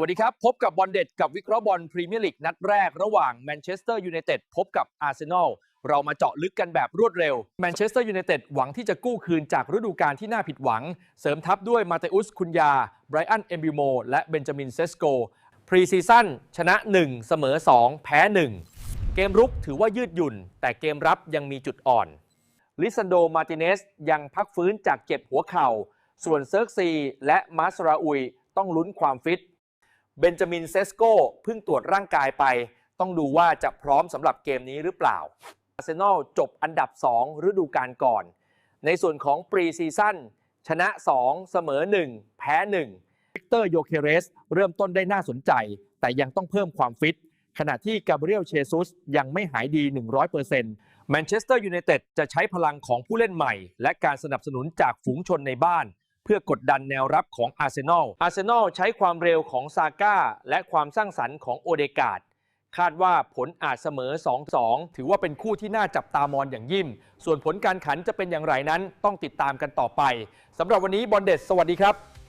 สวัสดีครับ พบกับบอลเด็ดกับวิเคราะห์บอลพรีเมียร์ลีกนัดแรกระหว่างแมนเชสเตอร์ยูไนเต็ดพบกับอาร์เซนอลเรามาเจาะลึกกันแบบรวดเร็วแมนเชสเตอร์ยูไนเต็ดหวังที่จะกู้คืนจากฤดูกาลที่น่าผิดหวัง เสริมทัพด้วยมาเตอุสคุนยาไบรอันเอมบิโมและเบนจามินเซสโกพรีซีซั่นชนะ 1 เสมอ 2 แพ้ 1 เกมรุกถือว่ายืดหยุ่น แต่เกมรับยังมีจุดอ่อนลิซันโดมาติเนสยังพักฟื้นจากเจ็บหัวเข่า ส่วนเซิร์กซีและมาสราอุยต้องลุ้นความฟิต เบนจามินเซสโก้เพิ่งตรวจร่างกายไป ต้องดูว่าจะพร้อมสำหรับเกมนี้หรือเปล่าอาร์เซนอลจบอันดับ 2 ฤดูกาลก่อน ในส่วนของปรีซีซั่นชนะ 2 เสมอ 1 แพ้1วิกเตอร์โยเคเรส เริ่มต้นได้น่าสนใจ แต่ยังต้องเพิ่มความฟิต ขณะที่กาเบรียลเชซุสยังไม่หายดี 100%แมนเชสเตอร์ยูไนเต็ดจะใช้พลังของผู้เล่นใหม่ และการสนับสนุนจากฝูงชนในบ้าน พื่อกดดันแนวรับของอาร์เซนอล อาร์เซนอลใช้ความเร็วของซาก้าและความสร้างสรรค์ของโอเดกาดคาดว่าผลอาจเสมอ 2-2 ถือว่าเป็นคู่ที่น่าจับตามองอย่างยิ่ง ส่วนผลการขันจะเป็นอย่างไรนั้นต้องติดตามกันต่อไปสำหรับวันนี้บอลเด็ดสวัสดีครับ